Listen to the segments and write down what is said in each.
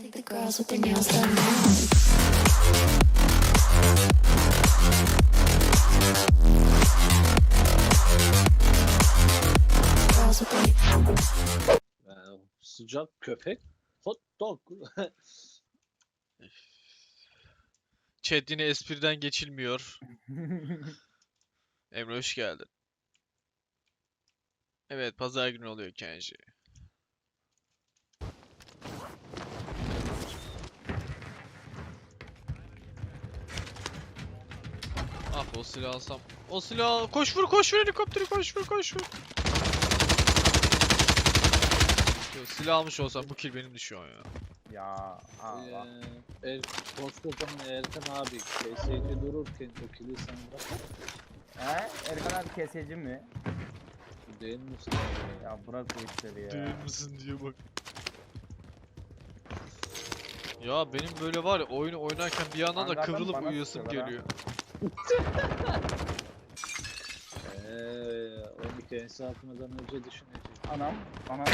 think the girls with their nails done now. Girls with their Yani sıcak köpek hot dog. Chat yine espriden geçilmiyor. Emre hoş geldin. Evet pazar günü oluyor Kenji. O silahı alsam. O silahı koş vur koş vur helikopteri koş vur koş vur. Silah almış olsam bu kill benim düşüyor ya. Ya Allah. Eee er, koskocaman Erkan abi KS'de dururken o kili sen bırak. He? Erkan abi kesici mi? Değil misin abi? Ya bırak bu işleri ya. Değil misin diye bak. Ya benim böyle var ya oyunu oynarken bir yandan da Hangardan kıvrılıp uyuyasım sıkıyorlar ha. Eee onu KS atmadan önce düşüneceğim. Anam bana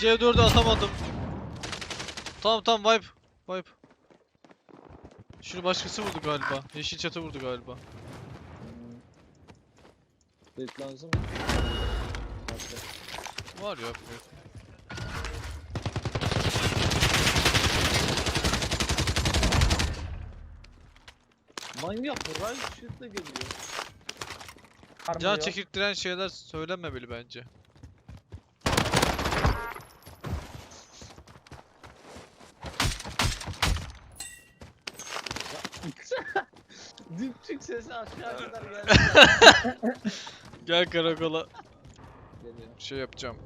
C4'ü atamadım. Tamam tamam wipe. Wipe. Şunu başkası vurdu galiba. Yeşil çatı vurdu galiba. Hmm. Tek lazım mı? Var ya. yok. Manyak bu Ray shit'le geliyor. Can yok. çekirttiren şeyler söylenmemeli bence. Dipçik sesi aşağı kadar geldi. Gel karakola. Şey yapacağım.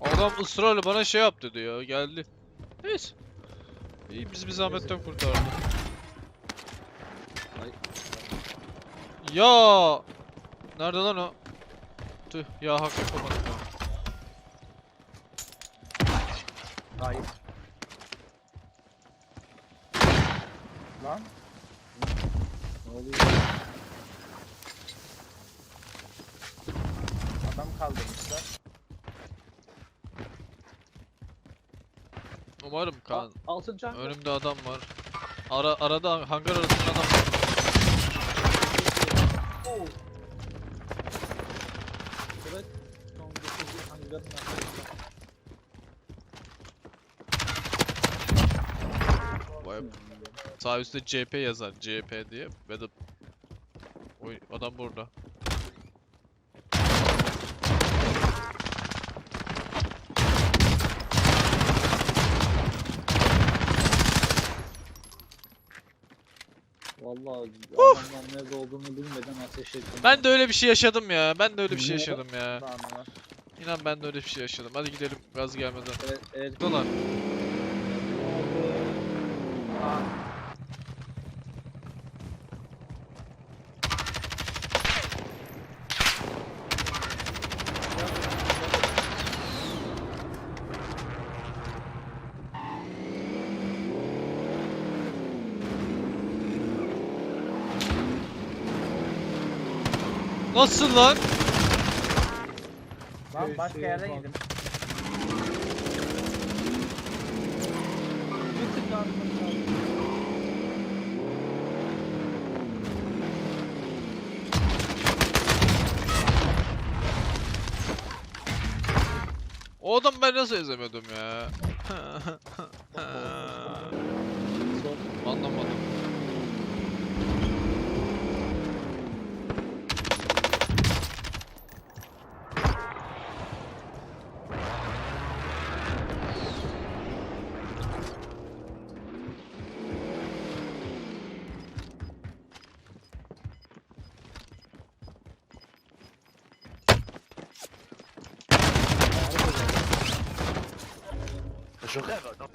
Adam ısrarla bana şey yap dedi ya geldi. Neyse. İyi biz bir zahmetten kurtardı. Ya Nerede lan o? Tüh ya hak yapamadım ya. Hayır. Lan oluyor? adam kaldırmışlar. Umarım kan. Al- Altın can. Önümde adam var. Ara arada hangar arasında adam var. Oh. Evet. Son bir hangarın arkasında. Vay Sağ üstte CP yazar. CP diye. Ve de Oy adam burada. Vallahi adamlar nerede olduğunu bilmeden ateş ettim. Ben de öyle bir şey yaşadım ya. Ben de öyle bir şey yaşadım ya. İnan ben de öyle bir şey yaşadım. Hadi gidelim gaz gelmeden. Er, er, Dolar. Aa, Nasıl lan? Lan Şey, başka. Bir tık arkamda. O adam ben nasıl ezemiyordum ya? Dużo lewo, no.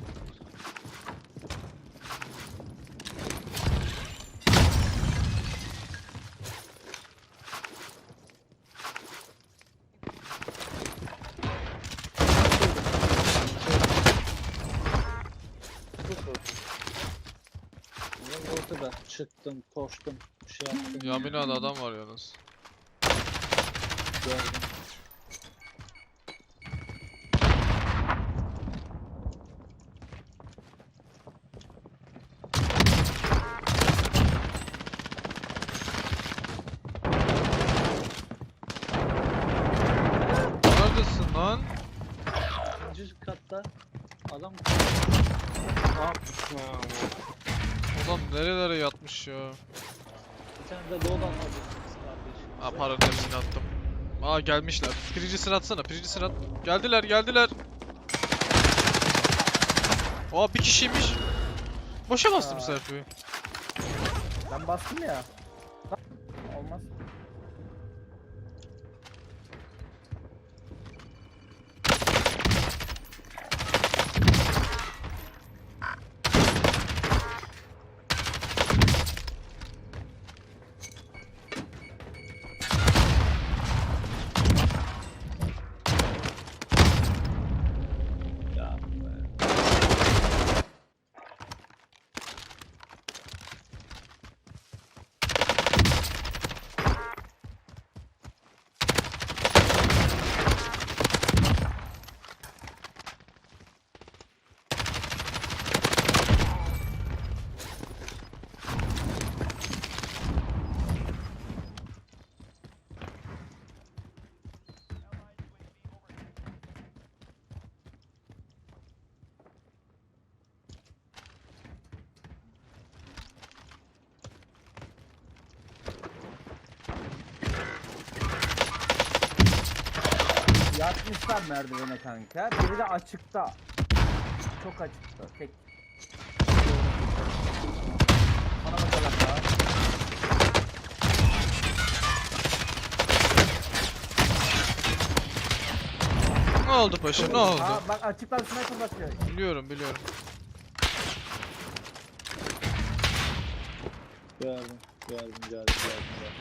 Oldu be. Çıktım, koştum, bir şey yaptım. Yamina'da adam var yalnız. Gördüm. Ya? bir tane de loadout alacaksınız kardeşim. Aa pardon hepsini attım. Aa gelmişler. Pirincisini atsana. Pirincisini at. Geldiler geldiler. Aa bir kişiymiş. Boşa bastım selfie'yi. Ben bastım ya. Olmaz. Ya be. Yatmışlar merdivene kanka. Biri de açıkta. Çok açıkta. Tek. Bana bakalım daha. Ne oldu paşa ne oldu? Aa, bak açıktan sniper bakıyor. Biliyorum biliyorum. Gördüm, gördüm, gördüm, gördüm, gördüm.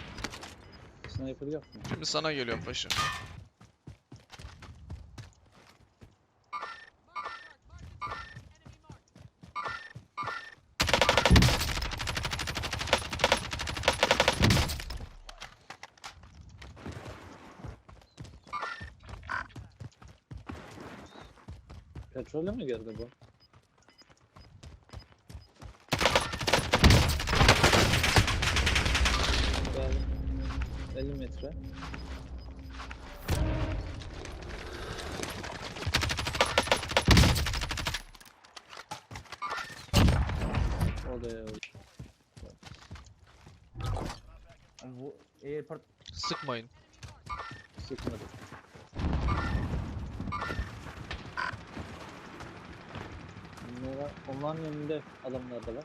Sniper yok mu? Şimdi sana geliyorum paşa. Petrole mi girdi bu? Geldim. 50 metre. Odaya. Bu airport Sıkmayın. Sıkmadı. Bunlara, onların önünde adamlar da var.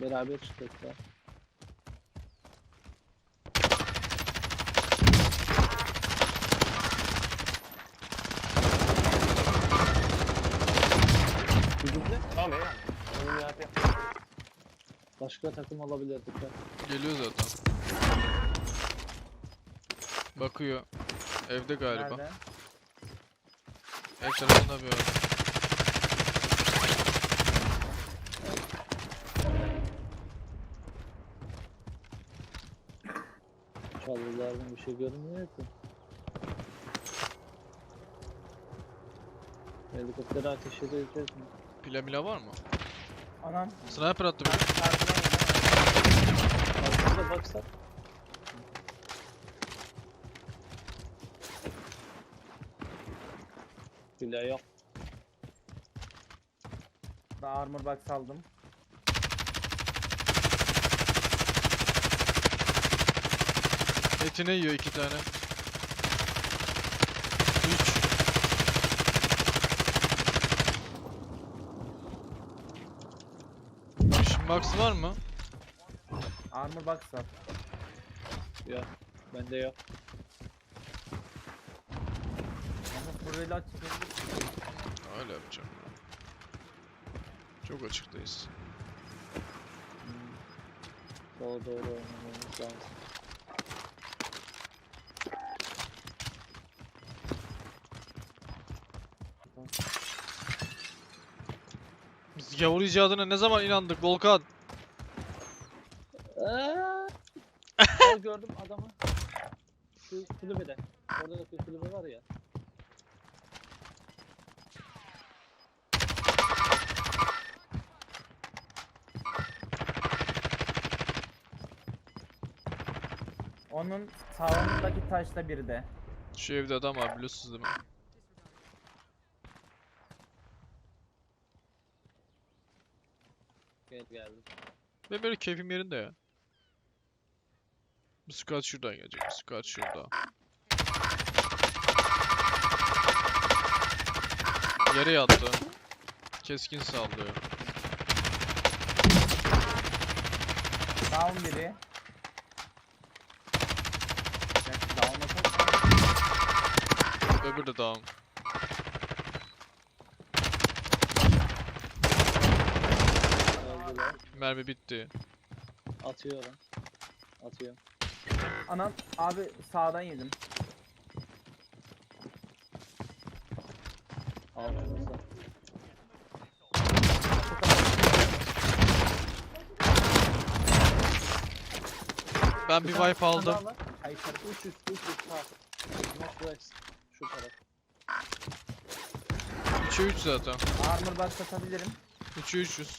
Beraber çıkacaklar. Bizimle başka takım olabilirdik ya. Geliyor zaten. Bakıyor. Evde galiba. nerede? Ev tarafında bir adam. Çalılardan bir şey görünmüyor ki. Helikoptere ateş edeceğiz mi? Pila mila var mı? Anam. Sniper attı biri. Arkada baksak. Bile yok. Daha armor box aldım. Etine yiyor iki tane. Üç. Mission box var mı? Armor box var. Yok. Bende yok. Ama burayla açıklayabilir. Öyle yapacağım. Çok açıktayız. Doğru doğru oynamamız lazım. Biz Gavur icadına ne zaman inandık Volkan? Aa, Aa, gördüm adamı. Şu kulübede. Orada da bir kulübe var ya. Onun sağındaki taşta biri de. Şu evde adam var biliyorsunuz değil mi? Gel geldim. Ve böyle keyfim yerinde ya. Bu squad şuradan gelecek. Bu squad şurada. Yere yattı. Keskin sallıyor. Down biri. Öbürü de down. Öldüler. Mermi bitti. Atıyorum. Atıyorum. Anam abi sağdan yedim. Ben bir wipe aldım. Ay şarkı. 3 üst 3 üst sağ. Northwest. Şu taraf. 3'e 3 zaten. Armor box atabilirim. 3'e 300.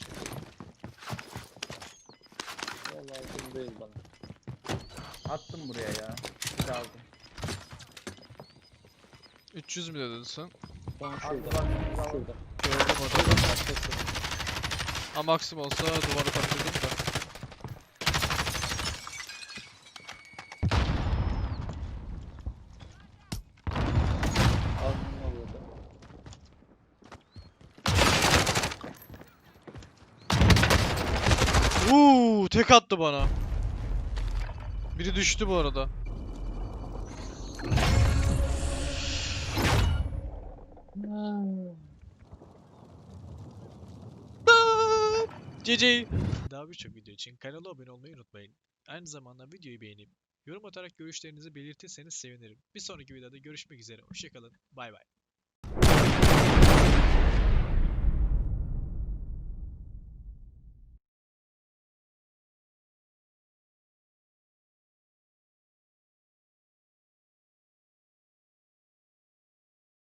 Vallahi uzun değil bana. Attım buraya ya. Bir aldım. 300 mü dedin sen? Tamam Armor şurada. box'ımızı aldım. Şurada. Gördüm adamı. Şurada arkası. Ha maksim olsa duvara taktırdım da. Alnına vurdu. Uuu tek attı bana. Biri düştü bu arada. GG. Daha birçok video için kanala abone olmayı unutmayın. Aynı zamanda videoyu beğenip yorum atarak görüşlerinizi belirtirseniz sevinirim. Bir sonraki videoda görüşmek üzere. Hoşçakalın. Bay bay.